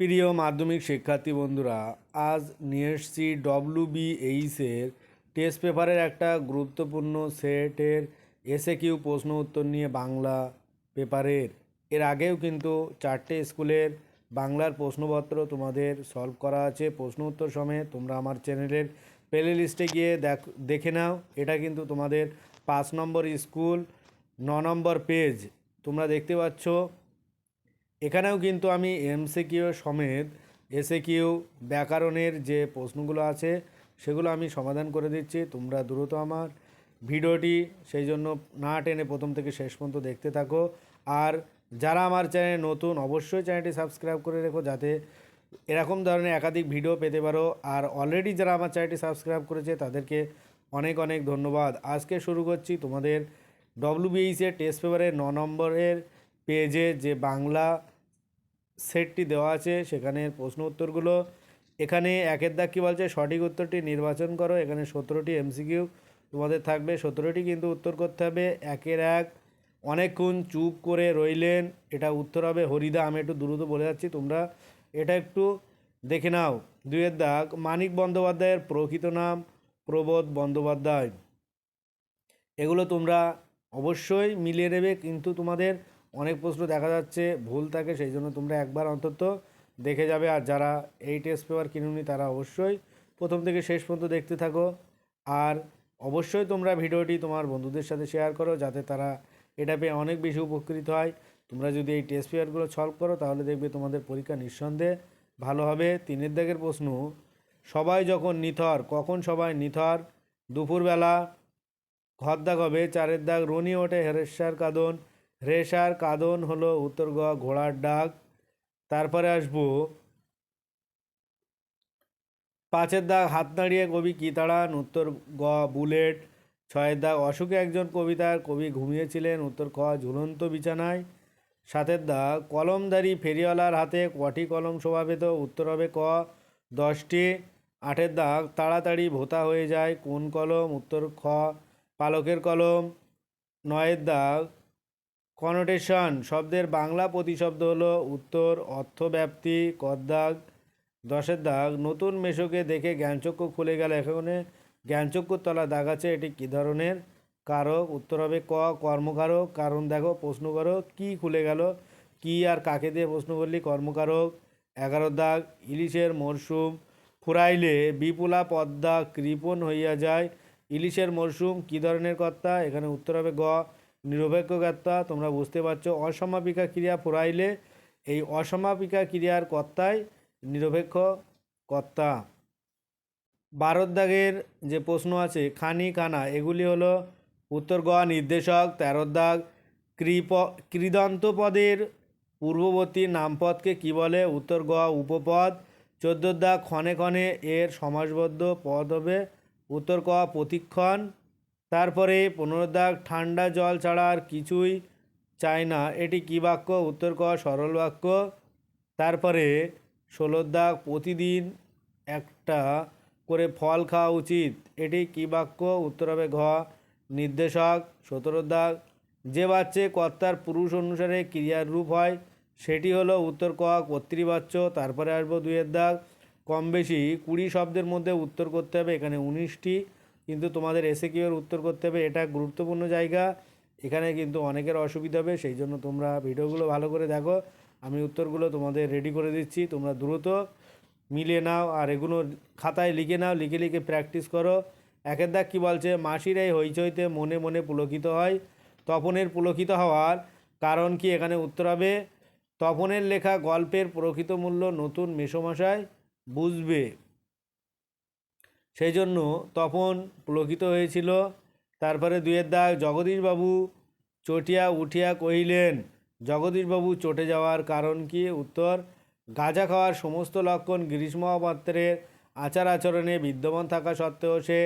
প্রিয় মাধ্যমিক শিক্ষার্থী বন্ধুরা, আজ নিয়ে এসছি ডব্লিউ বি এইচের টেস্ট পেপারের একটা গুরুত্বপূর্ণ সেটের এসে কিউ প্রশ্ন উত্তর নিয়ে বাংলা পেপারের এর আগেও কিন্তু চারটে স্কুলের বাংলার প্রশ্নপত্র তোমাদের সলভ করা আছে। প্রশ্ন উত্তর সমেত তোমরা আমার চ্যানেলের প্লে লিস্টে গিয়ে দেখ, দেখে নাও। এটা কিন্তু তোমাদের পাঁচ নম্বর স্কুল, ন নম্বর পেজ তোমরা দেখতে পাচ্ছ এখানেও কিন্তু আমি এমসিকিউ সমেত এসএকিউ ব্যাকরণের যে প্রশ্নগুলো আছে, সেগুলো আমি সমাধান করে দিচ্ছি। তোমরা দ্রুত আমার ভিডিওটি সেই জন্য না টেনে প্রথম থেকে শেষ পর্যন্ত দেখতে থাকো। আর যারা আমার চ্যানেলে নতুন, অবশ্যই চ্যানেলটি সাবস্ক্রাইব করে রেখো যাতে এরকম ধরনের একাধিক ভিডিও পেতে পারো। আর অলরেডি যারা আমার চ্যানেলটি সাবস্ক্রাইব করেছে, তাদেরকে অনেক অনেক ধন্যবাদ। আজকে শুরু করছি তোমাদের ডব্লিউবিএইচের টেস্ট পেপারের ন নম্বরের পেজে যে বাংলা সেটটি দেওয়া আছে সেখানের প্রশ্ন উত্তরগুলো। এখানে একের দাগ কী বলছে? সঠিক উত্তরটি নির্বাচন করো। এখানে সতেরোটি এমসিকিউ তোমাদের থাকবে। সতেরোটি কিন্তু উত্তর করতে হবে। একের এক, অনেকক্ষণ চুপ করে রইলেন। এটা উত্তর হবে হরিদা। আমি একটু দ্রুত বলে যাচ্ছি, তোমরা এটা একটু দেখে নাও। দুয়ের দাগ, মানিক বন্দ্যোপাধ্যায়ের প্রকৃত নাম প্রবোধ বন্দ্যোপাধ্যায়। এগুলো তোমরা অবশ্যই মিলিয়ে নেবে, কিন্তু তোমাদের অনেক প্রশ্ন দেখা যাচ্ছে, ভুল থাকে, সেই জন্য তোমরা একবার অন্তত দেখে যাবে। আর যারা এই টেস্ট পেপার কিনুনি, তারা অবশ্যই প্রথম থেকে শেষ পর্যন্ত দেখতে থাকো। আর অবশ্যই তোমরা ভিডিওটি তোমার বন্ধুদের সাথে শেয়ার করো, যাতে তারা এটা পেয়ে অনেক বেশি উপকৃত হয়। তোমরা যদি এই টেস্ট পেপারগুলো সলভ করো, তাহলে দেখবে তোমাদের পরীক্ষা নিঃসন্দেহে ভালো হবে। তিনের দাগের প্রশ্ন, সবাই যখন নিথর, কখন সবাই নিথর? দুপুরবেলা, ঘর দাগ হবে, চারের দাগ, রনি ওঠে হেরেসার কাদন হ্রেসার কাদন হলো উত্তর গ ঘোড়ার ডাক। তারপরে আসব। পাঁচের দাগ হাত নাড়িয়ে কবি কিতাড়ান উত্তর গ বুলেট। ছয়ের দাগ অসুখে একজন কবিতার কবি ঘুমিয়েছিলেন। উত্তর ক ঝুলন্ত বিছানায়। সাতের দাগ কলমদারি ফেরিওয়ালার হাতে কটি কলম পেত উত্তর হবে ক, দশটি। আটের দাগ তাড়াতাড়ি ভোতা হয়ে যায়। কোন কলম? উত্তর খ, পালকের কলম। নয়ের দাগ কনোটেশন শব্দের বাংলা প্রতিশব্দ হলো উত্তর অর্থব্যাপ্তি কদ্দাগ দশের দাগ। নতুন মেশোকে দেখে জ্ঞানচক্ষু খুলে গেল এখানে। জ্ঞানচক্ষুর তলা দাগ আছে, এটি কী ধরনের? কারক, উত্তর হবে ক, কর্মকারক। কারণ দেখো প্রশ্ন করো কী খুলে গেল? কি আর কাকে দিয়ে প্রশ্ন করলি? কর্মকারক, এগারো দাগ, ইলিশের মরশুম ফুরাইলে বিপুলা পদ্মা কৃপণ হইয়া যায়। ইলিশের মরশুম কী ধরনের কর্তা? এখানে উত্তর হবে গ নিরপেক্ষ কর্তা তোমরা বুঝতে পারছ, অসমাপিকা ক্রিয়া ফুরাইলে এই অসমাপিকা ক্রিয়ার কর্তায় নিরপেক্ষ কর্তা বারোর দাগের যে প্রশ্ন আছে, খানি কানা এগুলি হলো উত্তর গ নির্দেশক, তেরোর দাগ, কৃপ কৃদন্ত পদের পূর্ববর্তী নামপদকে কি বলে? উত্তর গ উপপদ। চোদ্দোর দাগ, ক্ষণে ক্ষণে এর সমাসবদ্ধ পদ হবে উত্তর ক প্রতিক্ষণ। তারপরে পনেরো দাগ ঠান্ডা জল ছাড়া আর কিছুই চায় না। এটি কী বাক্য? উত্তর ক, সরল বাক্য। তারপরে ষোলোর দাগ প্রতিদিন একটা করে ফল খাওয়া উচিত। এটি কী বাক্য? উত্তর হবে ঘ, নির্দেশক। সতেরো দাগ, যে বাচ্চে কর্তার পুরুষ অনুসারে ক্রিয়ার রূপ হয়, সেটি হলো উত্তর ক, কর্তৃবাচ্য। তারপরে আসব দুইয়ের দাগ। কম বেশি কুড়ি শব্দের মধ্যে উত্তর করতে হবে, এখানে উনিশটি। কিন্তু তোমাদের এসে কিউর উত্তর করতে হবে, এটা গুরুত্বপূর্ণ জায়গা। এখানে কিন্তু অনেকের অসুবিধা হবে, সেই জন্য তোমরা ভিডিওগুলো ভালো করে দেখো। আমি উত্তরগুলো তোমাদের রেডি করে দিচ্ছি, তোমরা দ্রুত মিলিয়ে নাও আর এগুলো খাতায় লিখে নাও, লিখে লিখে প্র্যাকটিস করো। একের দাগ কী বলছে? মাসির এই হইচইতে মনে মনে পুলকিত হয়। তপনের পুলকিত হওয়ার কারণ কি এখানে উত্তর হবে? তপনের লেখা গল্পের প্রকৃত মূল্য নতুন মেসোমশাই বুঝবে। সেই জন্য তপন পুলকিত হয়েছিল। তারপরে দুয়ের দাগ জগদীশবাবু চটিয়া উঠিয়া কহিলেন, জগদীশবাবু চটে যাওয়ার কারণ কি? উত্তর, গাঁজা খাওয়ার সমস্ত লক্ষণ গ্রীষ্ম পাত্রের আচার আচরণে বিদ্যমান থাকা সত্ত্বেও সে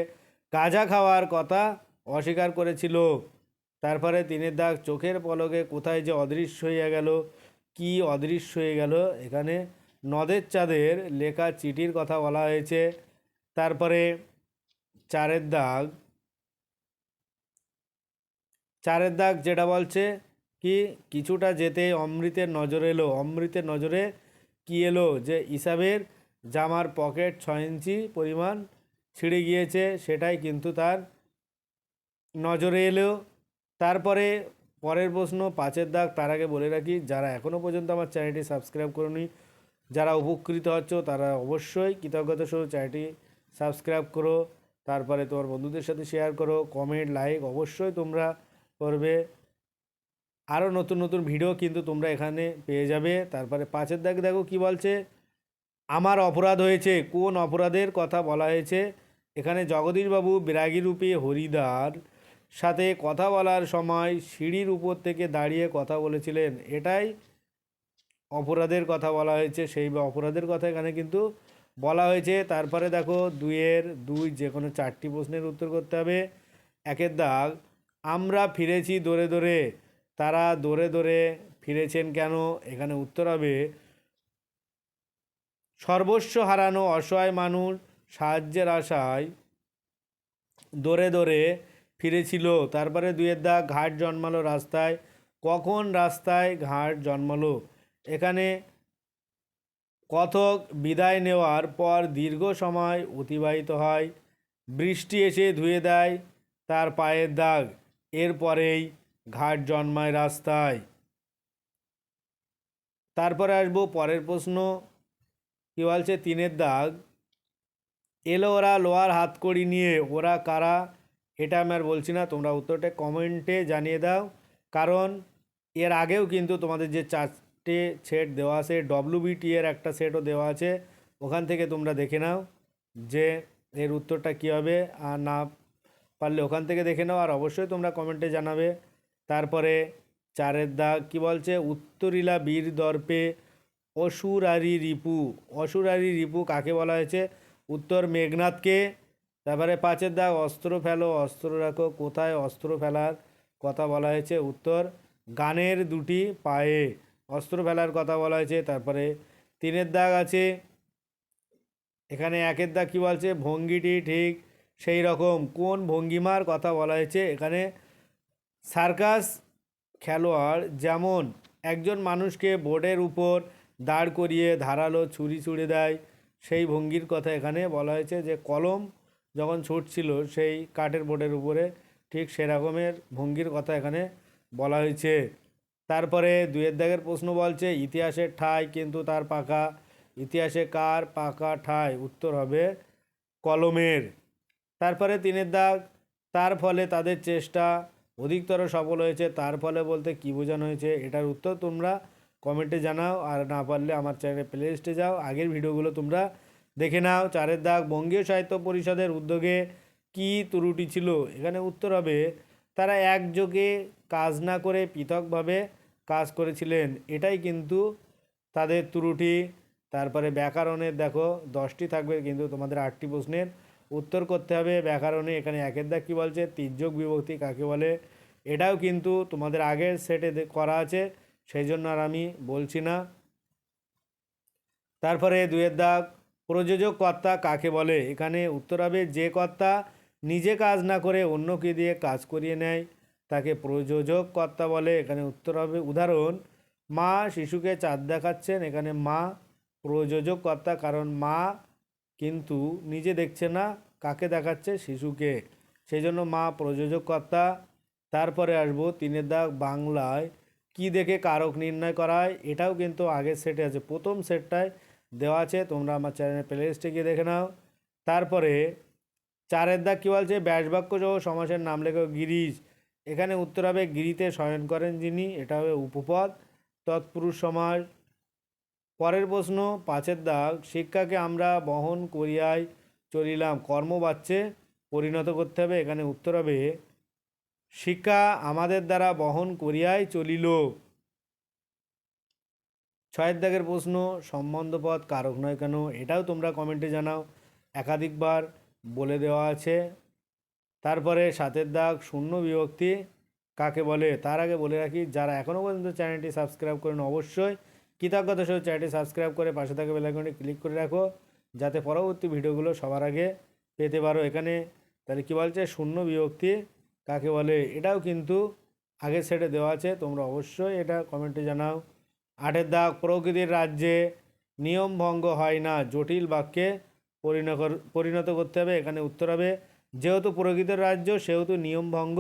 গাঁজা খাওয়ার কথা অস্বীকার করেছিল। তারপরে তিনের দাগ চোখের পলকে কোথায় যে অদৃশ্য হইয়া গেল, কি অদৃশ্য হয়ে গেল, এখানে নদের চাঁদের লেখা চিঠির কথা বলা হয়েছে। তারপরে চারের দাগ। চারের দাগ যেটা বলছে কি, কিছুটা যেতে অমৃতের নজর এলো। অমৃতের নজরে কি এলো? যে ইসাবের জামার পকেট ছয় ইঞ্চি পরিমাণ ছিঁড়ে গিয়েছে, সেটাই কিন্তু তার নজরে এলো। তারপরে পরের প্রশ্ন, পাঁচের দাগ, তার আগে বলে রাখি, যারা এখনও পর্যন্ত আমার চ্যানেলটি সাবস্ক্রাইব করনি, যারা উপকৃত হচ্ছ, তারা অবশ্যই কৃতজ্ঞতা সহ চ্যানেলটি সাবস্ক্রাইব করো, তারপরে তোমার বন্ধুদের সাথে শেয়ার করো কমেন্ট লাইক অবশ্যই তোমরা করবে। আরও নতুন নতুন ভিডিও কিন্তু তোমরা এখানে পেয়ে যাবে। তারপরে পাঁচের দাগ দেখো কি বলছে? আমার অপরাধ হয়েছে। কোন অপরাধের কথা বলা হয়েছে? এখানে জগদীশবাবু বিরাগী রূপে হরিদার সাথে কথা বলার সময় সিঁড়ির উপর থেকে দাঁড়িয়ে কথা বলেছিলেন। এটাই অপরাধের কথা বলা হয়েছে। সেই অপরাধের কথা এখানে কিন্তু বলা হয়েছে, তারপরে দেখো দুইয়ের দুই যে কোনো চারটি প্রশ্নের উত্তর করতে হবে। একের দাগ, আমরা ফিরেছি দৌড়ে দৌড়ে, তারা দৌড়ে দৌড়ে ফিরেছেন কেন? এখানে উত্তর হবে, সর্বস্ব হারানো অসহায় মানুষ সাহায্যের আশায় দৌড়ে দৌড়ে ফিরেছিল। তারপরে দুয়ের দাগ, ঘাট জন্মালো রাস্তায়। কখন রাস্তায় ঘাট জন্মালো? এখানে কথক বিদায় নেওয়ার পর দীর্ঘ সময় অতিবাহিত হয়। বৃষ্টি এসে ধুয়ে দেয় তার পায়ের দাগ। এরপরেই ঘাট জন্মায় রাস্তায়। তারপরে আসব পরের প্রশ্ন। কী বলছে? তিনের দাগ। এলো ওরা লোহার হাতকড়ি নিয়ে। ওরা কারা? এটা আমি আর বলছি না। তোমরা উত্তরটা কমেন্টে জানিয়ে দাও। কারণ এর আগেও কিন্তু তোমাদের যে চারটে সেট দেওয়া আছে ডব্লিউবিটি এর একটা সেটও দেওয়া আছে। ওখান থেকে তোমরা দেখে নাও যে এর উত্তরটা কী হবে আর না পারলে ওখান থেকে দেখে নাও। আর অবশ্যই তোমরা কমেন্টে জানাবে। তারপরে চারের দাগ কী বলছে? উত্তরিলা বীর দর্পে অসুরারি রিপু। অসুরারি রিপু কাকে বলা হয়েছে? উত্তর মেঘনাথকে। তারপরে পাঁচের দাগ অস্ত্র ফেলো, অস্ত্র রাখো, কোথায় অস্ত্র ফেলার কথা বলা হয়েছে? উত্তর গানের দুটি পায়ে। অস্ত্র ফেলার কথা বলা হয়েছে, তারপরে তিনের দাগ আছে। এখানে একের দাগ কী বলছে? ভঙ্গিটি ঠিক সেই রকম। কোন ভঙ্গিমার কথা বলা হয়েছে? এখানে সার্কাস খেলোয়াড় যেমন একজন মানুষকে বোর্ডের উপর দাঁড় করিয়ে ধারালো ছুরি ছুড়ে দেয়, সেই ভঙ্গির কথা এখানে বলা হয়েছে যে কলম যখন ছুটছিল সেই কাঠের বোর্ডের উপরে ঠিক সেরকমের ভঙ্গির কথা এখানে বলা হয়েছে। তারপরে দুয়ের দাগের প্রশ্ন বলছে, ইতিহাসের ঠাঁই কিন্তু তার পাকা ইতিহাসে কার পাকা ঠাঁই? উত্তর হবে কলমের। তারপরে তিনের দাগ, তার ফলে তাদের চেষ্টা অধিকতর সফল হয়েছে। তার ফলে বলতে কী বোঝানো হয়েছে এটার উত্তর তোমরা কমেন্টে জানাও। আর না পারলে আমার চ্যানেলে প্লে লিস্টে যাও। আগের ভিডিওগুলো তোমরা দেখে নাও। চারের দাগ, বঙ্গীয় সাহিত্য পরিষদের উদ্যোগে কি ত্রুটি ছিল? এখানে উত্তর হবে, তারা একযোগে কাজ না করে পৃথকভাবে কাজ করেছিলেন। এটাই কিন্তু তাদের ত্রুটি। তারপরে ব্যাকরণের দেখো, দশটি থাকবে কিন্তু তোমাদের আটটি প্রশ্নের। উত্তর করতে হবে ব্যাকরণে, এখানে একের দাগ কী বলছে? তির্যক বিভক্তি কাকে বলে? এটাও কিন্তু তোমাদের আগের সেটে করা আছে সেই জন্য আর আমি বলছি না। তারপরে দুয়ের দাগ প্রযোজক কর্তা কাকে বলে? এখানে উত্তর হবে যে কর্তা নিজে কাজ না করে অন্যকে দিয়ে কাজ করিয়ে নেয়। তাকে প্রযোজক কর্তা বলে এখানে উত্তর হবে। উদাহরণ, মা শিশুকে চাঁদ দেখাচ্ছেন, এখানে মা প্রযোজক কর্তা, কারণ মা কিন্তু নিজে দেখছে না কাকে দেখাচ্ছে শিশুকে। সেই জন্য মা প্রযোজক কর্তা। তারপরে আসব তিনের দাগ বাংলায়, কি দেখে কারক নির্ণয় করা হয় এটাও কিন্তু আগের সেটে আছে। প্রথম সেটটায় দেওয়া আছে, তোমরা আমার চ্যানেলের প্লে লিস্টে গিয়ে দেখে নাও। তারপরে চারের দাগ কী বলছে? ব্যাসবাক্য সহ সমাসের নাম লেখো গিরিশ। এখানে উত্তর হবে গিরিতে শয়ন করেন যিনি, এটা হবে উপপদ। তৎপুরুষ সমাজ। পরের প্রশ্ন, পাঁচের দাগ, শিক্ষাকে আমরা বহন করিয়াই চলিলাম কর্মবাচ্যে পরিণত করতে হবে। এখানে উত্তর হবে, শিক্ষা আমাদের দ্বারা বহন করিয়াই চলিল। ছয়ের দাগের প্রশ্ন সম্বন্ধপদ কারক নয় কেন? এটাও তোমরা কমেন্টে জানাও। একাধিকবার বলে দেওয়া আছে। তারপরে সাতের দাগ, শূন্য বিভক্তি, কাকে বলে, তার আগে বলে রাখি, যারা এখনও পর্যন্ত চ্যানেলটি সাবস্ক্রাইব করেন অবশ্যই কৃতজ্ঞতা সহ চ্যানেলটি সাবস্ক্রাইব করে পাশে থাকা বেলাইকনটি ক্লিক করে রাখো, যাতে পরবর্তী ভিডিওগুলো সবার আগে পেতে পারো এখানে। তাহলে কী বলছে? শূন্য বিভক্তি, কাকে বলে? এটাও কিন্তু আগের সেটে দেওয়া আছে, তোমরা অবশ্যই এটা কমেন্টে জানাও। আটের দাগ, প্রকৃতির রাজ্যে নিয়ম ভঙ্গ হয় না, জটিল বাক্যে পরিণত করতে হবে, এখানে উত্তর হবে যেহেতু পুরোহিতের রাজ্য, সেহেতু নিয়ম ভঙ্গ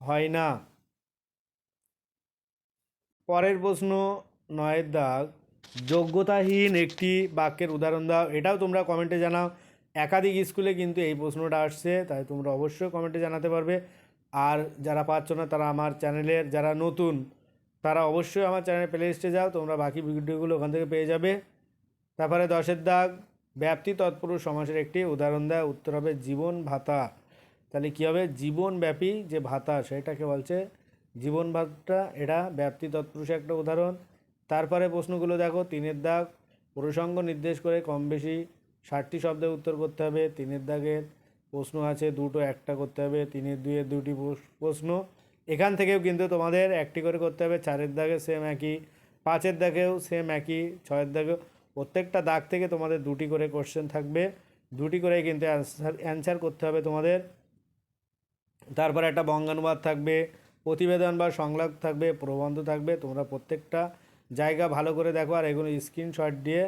হয় না। পরের প্রশ্ন, নয়ের দাগ। যোগ্যতাহীন একটি বাক্যের উদাহরণ দাও। এটাও তোমরা কমেন্টে জানাও। একাধিক স্কুলে কিন্তু এই প্রশ্নটা আসছে, তাই তোমরা অবশ্যই কমেন্টে জানাতে পারবে। আর যারা পাচ্ছ না, তারা আমার চ্যানেলের, যারা নতুন, তারা অবশ্যই আমার চ্যানেলের প্লেলিস্টে যাও। তোমরা বাকি ভিডিওগুলো ওখান থেকে পেয়ে যাবে। তারপরে দশের দাগ। ব্যাপ্তি তৎপুরুষ সমাসের একটি উদাহরণ দেয়, উত্তর হবে জীবন ভাতা। তাহলে কী হবে? জীবনব্যাপী যে ভাতা, সেটাকে বলছে জীবন ভাতা। এটা ব্যাপ্তি তৎপুরুষের একটা উদাহরণ। তারপরে প্রশ্নগুলো দেখো, তিনের দাগ। প্রসঙ্গ নির্দেশ করে কম বেশি ষাটটি শব্দের উত্তর করতে হবে, তিনের দাগের প্রশ্ন আছে দুটো, একটা করতে হবে, তিনের দুইয়ের দুটি প্রশ্ন। এখান থেকেও কিন্তু তোমাদের একটি করে করতে হবে, চারের দাগে সেম একই, পাঁচের দাগেও সেম একই, ছয়ের দাগেও প্রত্যেকটা দাগ থেকে তোমাদের দুটি করে কোশ্চেন থাকবে। দুটি করে কিন্তু অ্যান্সার অ্যান্সার করতে হবে তোমাদের। তারপরে একটা বঙ্গানুবাদ থাকবে, প্রতিবেদন বা সংলাপ থাকবে, প্রবন্ধ থাকবে। তোমরা প্রত্যেকটা জায়গা ভালো করে দেখো আর এগুলো স্ক্রিনশট দিয়ে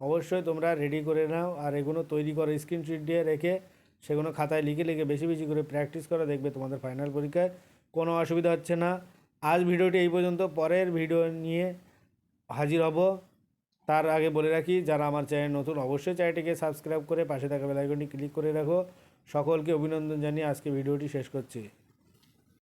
অবশ্যই তোমরা রেডি করে নাও। আর এগুলো তৈরি করো স্ক্রিনশট দিয়ে রেখে সেগুলো খাতায় লিখে লিখে বেশি বেশি করে প্র্যাকটিস করো, দেখবে তোমাদের ফাইনাল পরীক্ষায় কোনো অসুবিধা হচ্ছে না। আজ ভিডিওটি এই পর্যন্ত। পরের ভিডিও নিয়ে হাজির হব। তার আগে বলে রাখি, যারা আমার চ্যানেল নতুন, অবশ্যই চ্যানেলটিকে সাবস্ক্রাইব করে পাশে থাকা বেলাইকনটি ক্লিক করে রাখো। সকলকে অভিনন্দন জানিয়ে আজকে ভিডিওটি শেষ করছি।